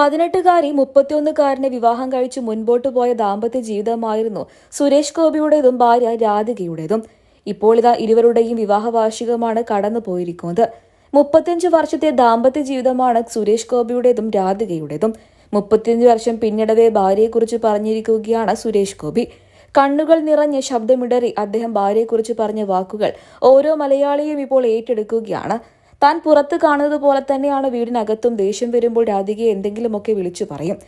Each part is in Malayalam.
പതിനെട്ടുകാരി മുപ്പത്തിയൊന്നുകാരനെ വിവാഹം കഴിച്ച് മുൻപോട്ട് പോയ ദാമ്പത്യ ജീവിതമായിരുന്നു സുരേഷ് ഗോപിയുടേതും ഭാര്യ രാധികയുടേതും. ഇപ്പോൾ ഇതാ ഇരുവരുടെയും വിവാഹ വാർഷികമാണ് കടന്നു പോയിരിക്കുന്നത് മുപ്പത്തിയഞ്ച് വർഷത്തെ ദാമ്പത്യ ജീവിതമാണ് സുരേഷ് ഗോപിയുടേതും രാധികയുടേതും. മുപ്പത്തിയഞ്ച് വർഷം പിന്നിടവേ ഭാര്യയെക്കുറിച്ച് പറഞ്ഞിരിക്കുകയാണ് സുരേഷ് ഗോപി. കണ്ണുകൾ നിറഞ്ഞ് ശബ്ദമിടറി അദ്ദേഹം ഭാര്യയെക്കുറിച്ച് പറഞ്ഞ വാക്കുകൾ ഓരോ മലയാളിയും ഇപ്പോൾ ഏറ്റെടുക്കുകയാണ്. താൻ പുറത്ത് കാണുന്നത് പോലെ തന്നെയാണ് വീടിനകത്തും ദേഷ്യം വരുമ്പോൾ രാധികയെ എന്തെങ്കിലുമൊക്കെ വിളിച്ചു പറയും.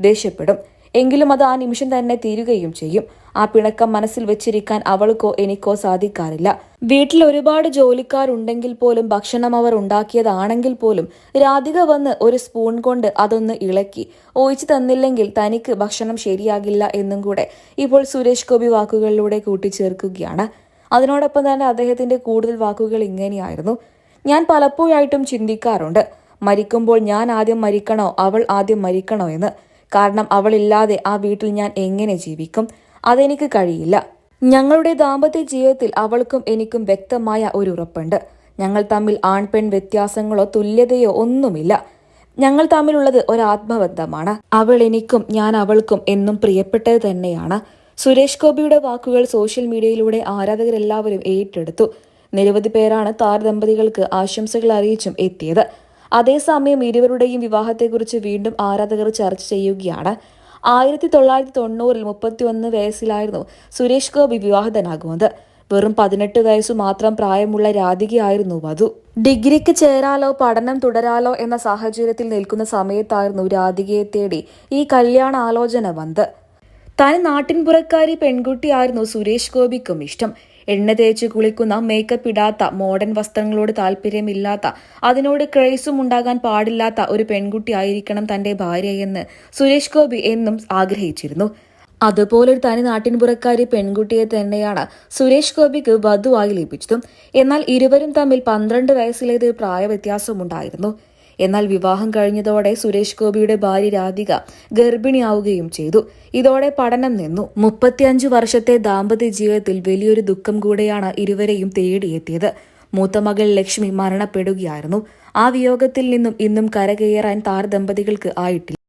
ദേഷ്യപ്പെടും. എങ്കിലും അത് ആ നിമിഷം തന്നെ തീരുകയും ചെയ്യും. ആ പിണക്കം മനസ്സിൽ വെച്ചിരിക്കാൻ അവൾക്കോ എനിക്കോ സാധിക്കാറില്ല. വീട്ടിൽ ഒരുപാട് ജോലിക്കാരുണ്ടെങ്കിൽ പോലും ഭക്ഷണം അവർ ഉണ്ടാക്കിയതാണെങ്കിൽ പോലും രാധിക വന്ന് ഒരു സ്പൂൺ കൊണ്ട് അതൊന്ന് ഇളക്കി. ഒഴിച്ചു തന്നില്ലെങ്കിൽ തനിക്ക് ഭക്ഷണം ശരിയാകില്ല എന്നും കൂടെ ഇപ്പോൾ സുരേഷ് ഗോപി വാക്കുകളിലൂടെ കൂട്ടിച്ചേർക്കുകയാണ്. അതിനോടൊപ്പം തന്നെ അദ്ദേഹത്തിന്റെ കൂടുതൽ വാക്കുകൾ ഇങ്ങനെയായിരുന്നു. ഞാൻ പലപ്പോഴായിട്ടും ചിന്തിക്കാറുണ്ട്. മരിക്കുമ്പോൾ ഞാൻ ആദ്യം മരിക്കണോ? അവൾ ആദ്യം മരിക്കണോ എന്ന്. കാരണം അവളില്ലാതെ ആ വീട്ടിൽ ഞാൻ എങ്ങനെ ജീവിക്കും? അതെനിക്ക് കഴിയില്ല. ഞങ്ങളുടെ ദാമ്പത്യ ജീവിതത്തിൽ അവൾക്കും എനിക്കും വ്യക്തമായ ഒരു ഉറപ്പുണ്ട്. ഞങ്ങൾ തമ്മിൽ ആൺ പെൺ വ്യത്യാസങ്ങളോ തുല്യതയോ ഒന്നുമില്ല. ഞങ്ങൾ തമ്മിലുള്ളത് ഒരാത്മബന്ധമാണ്. അവൾ എനിക്കും ഞാൻ അവൾക്കും എന്നും പ്രിയപ്പെട്ടത് തന്നെയാണ്. സുരേഷ് ഗോപിയുടെ വാക്കുകൾ സോഷ്യൽ മീഡിയയിലൂടെ ആരാധകരെല്ലാവരും ഏറ്റെടുത്തു. നിരവധി പേരാണ് താരദമ്പതികൾക്ക് ആശംസകൾ അറിയിച്ചും എത്തിയത്. അതേസമയം ഇരുവരുടെയും വിവാഹത്തെക്കുറിച്ച് വീണ്ടും ആരാധകർ ചർച്ച ചെയ്യുകയാണ്. ആയിരത്തി തൊള്ളായിരത്തി തൊണ്ണൂറിൽ മുപ്പത്തിയൊന്ന് വയസ്സിലായിരുന്നു സുരേഷ് ഗോപി വിവാഹിതനാകുന്നത്. വെറും പതിനെട്ട് വയസ്സു മാത്രം പ്രായമുള്ള രാധികയായിരുന്നു വധു. ഡിഗ്രിക്ക് ചേരാലോ പഠനം തുടരാലോ എന്ന സാഹചര്യത്തിൽ നിൽക്കുന്ന സമയത്തായിരുന്നു രാധികയെ തേടി ഈ കല്യാണ ആലോചന വന്നത്. താൻ നാട്ടിൻപുറക്കാരി പെൺകുട്ടിയായിരുന്നു സുരേഷ് ഗോപിക്കും ഇഷ്ടം. എണ്ണ തേച്ച് കുളിക്കുന്ന മേക്കപ്പ് ഇടാത്ത മോഡേൺ വസ്ത്രങ്ങളോട് താല്പര്യമില്ലാത്ത അതിനോട് ക്രേസും ഉണ്ടാകാൻ പാടില്ലാത്ത ഒരു പെൺകുട്ടി ആയിരിക്കണം തന്റെ ഭാര്യയെന്ന് സുരേഷ് ഗോപി എന്നും ആഗ്രഹിച്ചിരുന്നു. അതുപോലൊരു തനി നാട്ടിൻപുറക്കാരി പെൺകുട്ടിയെ തന്നെയാണ് സുരേഷ് ഗോപിക്ക് വധുവായി ലഭിച്ചതും. എന്നാൽ ഇരുവരും തമ്മിൽ പന്ത്രണ്ട് വയസ്സിലേത് പ്രായവ്യത്യാസമുണ്ടായിരുന്നു. എന്നാൽ വിവാഹം കഴിഞ്ഞതോടെ സുരേഷ് ഗോപിയുടെ ഭാര്യ രാധിക ഗർഭിണിയാവുകയും ചെയ്തു. ഇതോടെ പഠനം നിന്നു. മുപ്പത്തിയഞ്ചു വർഷത്തെ ദാമ്പത്യ ജീവിതത്തിൽ വലിയൊരു ദുഃഖം കൂടെയാണ് ഇരുവരെയും തേടിയെത്തിയത്. മൂത്ത മകൾ ലക്ഷ്മി മരണപ്പെടുകയായിരുന്നു. ആ വിയോഗത്തിൽ നിന്നും ഇന്നും കരകയറാൻ താർ ദമ്പതികൾക്ക് ആയിട്ടില്ല.